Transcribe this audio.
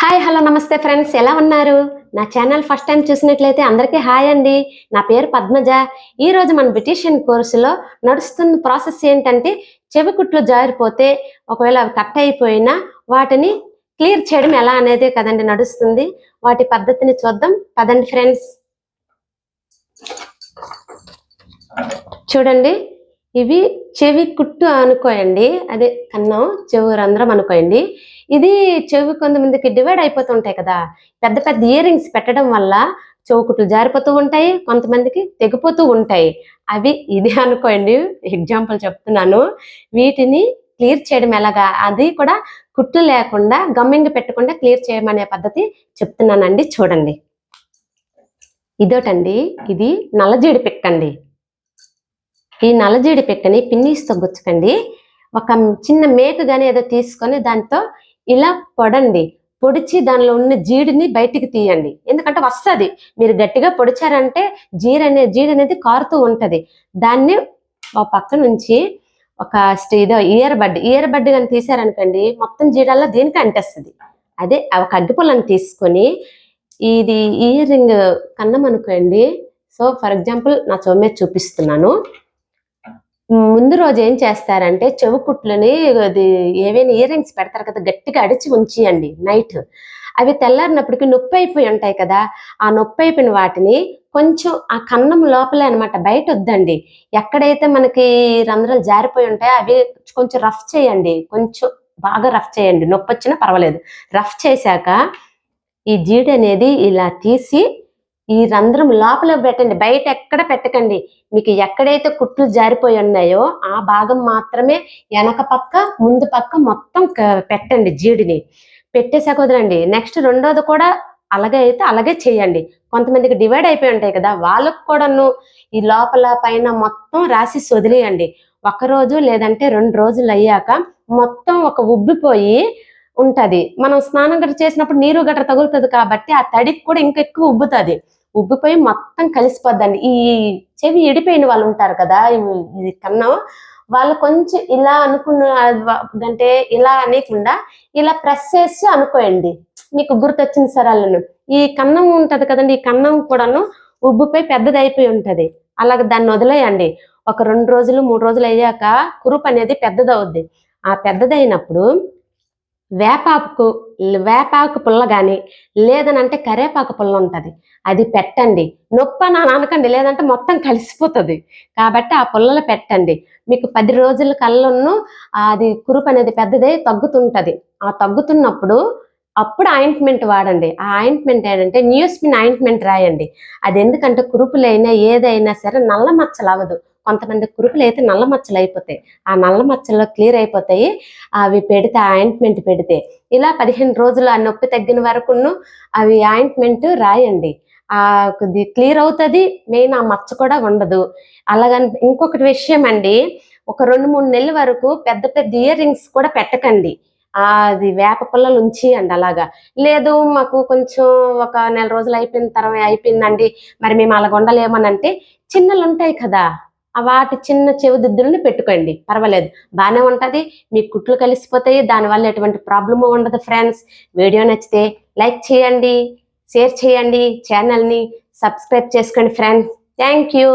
Hi hello నమస్తే friends. ఎలా ఉన్నారు? నా ఛానల్ ఫస్ట్ టైం చూసినట్లయితే అందరికీ హాయ్ అండి. నా పేరు పద్మజ. ఈ రోజు మన బ్యూటిషియన్ కోర్సులో నడుస్తున్న ప్రాసెస్ ఏంటంటే చెవి కుట్లు జారిపోతే ఒకవేళ అవి కట్ అయిపోయినా వాటిని క్లియర్ చేయడం ఎలా అనేది కదండి నడుస్తుంది. వాటి పద్ధతిని చూద్దాం. పదండి ఫ్రెండ్స్. చూడండి. ఇవి చెవి కుట్టు అనుకోయండి. అదే కన్నం చెవి రంధ్రం అనుకోయండి. ఇది చెవి కొంతమందికి డివైడ్ అయిపోతుంటాయి కదా. పెద్ద పెద్ద ఇయర్ రింగ్స్ పెట్టడం వల్ల చౌకుట్లు జారిపోతూ ఉంటాయి కొంతమందికి తెగిపోతూ ఉంటాయి. అవి ఇది అనుకోండి ఎగ్జాంపుల్ చెప్తున్నాను. వీటిని క్లియర్ చేయడం ఎలాగా? అది కూడా కుట్లు లేకుండా గమ్మింగ్ పెట్టకుండా క్లియర్ చేయడం అనే పద్ధతి చెప్తున్నానండి. చూడండి. ఇదోటండి. ఇది నల్లజీడి పిక్కండి. ఈ నల్లజీడి పిక్కని పిన్నీస్తో గుచ్చకండి. ఒక చిన్న మేకు కానీ ఏదో తీసుకొని దాంతో ఇలా పొడండి. పొడిచి దానిలో ఉన్న జీడిని బయటికి తీయండి. ఎందుకంటే వస్తుంది. మీరు గట్టిగా పొడిచారంటే జీడి అనే జీడి అనేది కారుతూ ఉంటుంది. దాన్ని ఒక పక్క నుంచి ఒక ఇదో ఇయర్ బడ్ ఇయర్ బడ్ కానీ తీసారనుకోండి మొత్తం జీడల్లో దీనికి అంటేస్తుంది. అదే ఒక అగ్గిపుల్లని తీసుకొని ఇది ఇయర్ రింగ్ కన్నం అనుకోండి సో ఫర్ ఎగ్జాంపుల్ నా చెవి మీద చూపిస్తున్నాను. ముందు రోజు ఏం చేస్తారంటే చెవి కుట్లని అది ఏవైనా ఇయర్ రింగ్స్ పెడతారు కదా గట్టిగా అడిచి ఉంచియండి నైట్ అవి తెల్లారినప్పటికి నొప్పి అయిపోయి ఉంటాయి కదా ఆ నొప్పి అయిపోయిన వాటిని కొంచెం ఆ కన్నం లోపలే అనమాట బయట వద్దండి. ఎక్కడైతే మనకి రంధ్రాలు జారిపోయి ఉంటాయో అవి కొంచెం రఫ్ చేయండి కొంచెం బాగా రఫ్ చేయండి. నొప్పి వచ్చినా పర్వాలేదు. రఫ్ చేశాక ఈ జీడి అనేది ఇలా తీసి ఈ రంధ్రం లోపల పెట్టండి. బయట ఎక్కడ పెట్టకండి. మీకు ఎక్కడైతే కుట్లు జారిపోయి ఉన్నాయో ఆ భాగం మాత్రమే వెనక పక్క ముందు పక్క మొత్తం క- పెట్టండి జీడిని. పెట్టేసాక వదలండి. నెక్స్ట్ రెండోది కూడా అలాగే అయితే అలాగే చేయండి. కొంతమందికి డివైడ్ అయిపోయి ఉంటాయి కదా వాళ్ళకు కూడాను ఈ లోపల పైన మొత్తం రాసి వదిలేయండి. ఒక రోజు లేదంటే రెండు రోజులు అయ్యాక మొత్తం ఒక ఉబ్బిపోయి ఉంటది. మనం స్నానం గట్ర చేసినప్పుడు నీరు గట్ర తగులుతుంది కాబట్టి ఆ తడికి కూడా ఇంకా ఎక్కువ ఉబ్బుతుంది. ఉబ్బిపోయి మొత్తం కలిసిపోద్దండి. ఈ చెవి ఇడిపోయిన వాళ్ళు ఉంటారు కదా ఇది కన్నం వాళ్ళు కొంచెం ఇలా అనుకున్న అంటే ఇలా అనేకుండా ఇలా ప్రెస్ చేసి అనుకోయండి. మీకు గుర్తొచ్చిన సరాలను ఈ కన్నం ఉంటది కదండి ఈ కన్నం కూడాను ఉబ్బిపోయి పెద్దది అయిపోయి ఉంటది. అలాగే దాన్ని వదిలేయండి. ఒక రెండు రోజులు మూడు రోజులు అయ్యాక కురుపు అనేది పెద్దదవుద్ది. ఆ పెద్దదైనప్పుడు వేపాకు వేపాకు పుల్ల కానీ లేదనంటే కరేపాకు పుల్ల ఉంటుంది. అది పెట్టండి. నొప్పి అని అనకండి. లేదంటే మొత్తం కలిసిపోతుంది. కాబట్టి ఆ పుల్లలు పెట్టండి. మీకు పది రోజుల కళ్ళను అది కురుపు అనేది పెద్దదే తగ్గుతుంటుంది. ఆ తగ్గుతున్నప్పుడు అప్పుడు ఆయింట్మెంట్ వాడండి. ఆ ఆయింట్మెంట్ ఏంటంటే న్యూస్పిన్ ఆయింట్మెంట్ రాయండి. అది ఎందుకంటే కురుపులైనా ఏదైనా సరే నల్ల మచ్చలు అవ్వదు కొంతమంది కురుపులు అయితే నల్ల మచ్చలు అయిపోతాయి. ఆ నల్ల మచ్చల్లో క్లియర్ అయిపోతాయి. అవి పెడితే ఆయింట్మెంట్ పెడితే. ఇలా పదిహేను రోజులు ఆ నొప్పి తగ్గిన వరకును అవి ఆయింట్మెంట్ రాయండి. ఆ కొద్ది క్లియర్ అవుతుంది. మెయిన్ ఆ మచ్చ కూడా ఉండదు. అలాగని ఇంకొకటి విషయం అండి. ఒక రెండు మూడు నెలల వరకు పెద్ద పెద్ద ఇయర్ రింగ్స్ కూడా పెట్టకండి. అది వేప పుల్లలు ఉంచి అండి అలాగా. లేదు మాకు కొంచెం ఒక నెల రోజులు అయిపోయిన తర్వాత అయిపోయిందండి. మరి మేము అలాగ ఉండలేమనంటే చిన్నలు ఉంటాయి కదా. వాటి చిన్న చెవిదిద్దులని పెట్టుకోండి. పర్వాలేదు. బాగానే ఉంటుంది. మీ కుట్లు కలిసిపోతాయి. దానివల్ల ఎటువంటి ప్రాబ్లము ఉండదు ఫ్రెండ్స్. వీడియో నచ్చితే లైక్ చేయండి షేర్ చేయండి ఛానల్ని సబ్స్క్రైబ్ చేసుకోండి ఫ్రెండ్స్. Thank you.